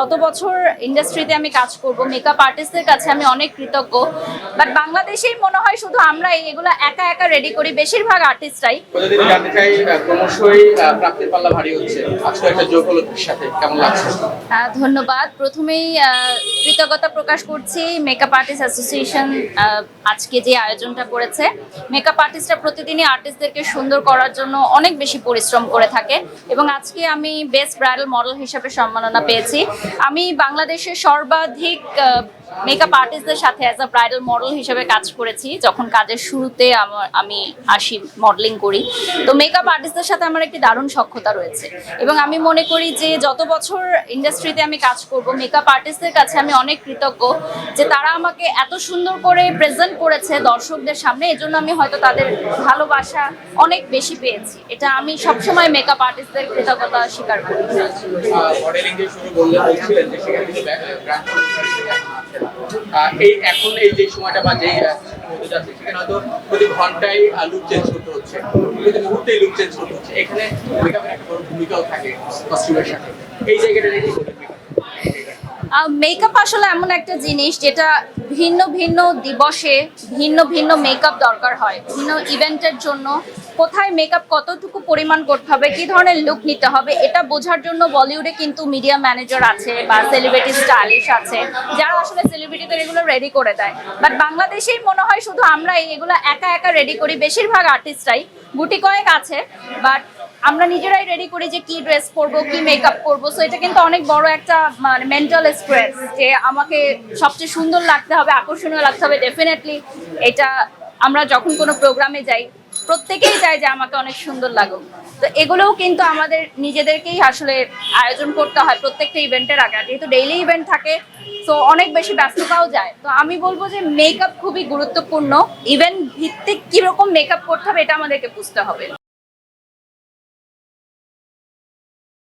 যত বছর ইন্ডাস্ট্রিতে আমি কাজ করব মেকআপ আর্টিস্টদের কাছে আমি অনেক কৃতজ্ঞ। বাট বাংলাদেশেই মনে হয় শুধু আমরা এগুলো একা একা রেডি করি বেশিরভাগ আর্টিস্টরাই যদি জানতে চাই ক্রমশই প্রাপ্তির পাল্লা ভারী হচ্ছে। আজকে একটা যোগ হলো সাথে কেমন লাগছে? ধন্যবাদ। প্রথমেই কৃতজ্ঞতা প্রকাশ করছি মেকআপ আর্টিস্ট অ্যাসোসিয়েশন আজকে যে আয়োজনটা করেছে। মেকআপ আর্টিস্টরা প্রতিদিনই আর্টিস্টদেরকে সুন্দর করার জন্য অনেক বেশি পরিশ্রম করে থাকে। এবং আজকে আমি বেস্ট ব্রাইডাল মডেল হিসেবে সম্মাননা পেয়েছি। আমি বাংলাদেশের সর্বাধিক মেকআপ আর্টিস্টদের সাথে অ্যাজ আ ব্রাইডাল মডেল হিসেবে কাজ করেছি। যখন কাজের শুরুতে আমার আমি আসি মডেলিং করি। তো মেকআপ আর্টিস্টদের সাথে আমার একটি দারুণ সক্ষতা রয়েছে। এবং আমি মনে করি যে যত বছর ইন্ডাস্ট্রিতে আমি কাজ করব মেকআপ আর্টিস্টদের কাছে আমি অনেক কৃতজ্ঞ যে তারা আমাকে এত সুন্দর করে প্রেজেন্ট করেছে দর্শকদের সামনে। এজন্য আমি হয়তো তাদের ভালোবাসা অনেক বেশি পেয়েছি। এটা আমি সবসময় মেকআপ আর্টিস্টদের কৃতজ্ঞতা স্বীকার করি। এই এখন এই যে সময়টা যাচ্ছে, সেখানে হয়তো প্রতি ঘন্টায় লুক চেঞ্জ করতে হচ্ছে। প্রতি লুক চেঞ্জ করতে হচ্ছে। এখানে মেকআপের একটা বড় ভূমিকাও থাকে কস্টিউমের সাথে। এই জায়গাটা মেকআপ আসলে এমন একটা জিনিস যেটা ভিন্ন ভিন্ন দিবসে ভিন্ন ভিন্ন মেকআপ দরকার হয়, ভিন্ন ইভেন্টের জন্য। কোথায় মেকআপ কতটুকু পরিমাণ করতে হবে, কি ধরনের লুক নিতে হবে, এটা বোঝার জন্য বলিউডে কিন্তু মিডিয়া ম্যানেজার আছে বা সেলিব্রিটি স্টাইলিশ আছে, যারা আসলে সেলিব্রিটিদের এগুলো রেডি করে দেয়। বাট বাংলাদেশেই মনে হয় শুধু আমরা এগুলো একা একা রেডি করি, বেশিরভাগ আর্টিস্টরাই গুটি কয়েক আছে বাট আমরা নিজেরাই রেডি করি যে কি ড্রেস পরবো, কি মেকআপ করব সো এটা কিন্তু অনেক বড় একটা মানে মেন্টাল স্ট্রেস যে আমাকে সবচেয়ে সুন্দর লাগতে হবে, আকর্ষণীয় লাগতে হবে ডেফিনেটলি এটা আমরা যখন কোনো প্রোগ্রামে যাই প্রত্যেকেই চায় যে আমাকে অনেক সুন্দর লাগুক। তো এগুলোও কিন্তু আমাদের নিজেদেরকেই আসলে আয়োজন করতে হয় প্রত্যেকটা ইভেন্টের আগে। যেহেতু ডেইলি ইভেন্ট থাকে তো অনেক বেশি ব্যস্ততাও যায়। তো আমি বলব যে মেকআপ খুবই গুরুত্বপূর্ণ। ইভেন্ট ভিত্তিক কীরকম মেকআপ করতে হবে এটা আমাদেরকে বুঝতে হবে।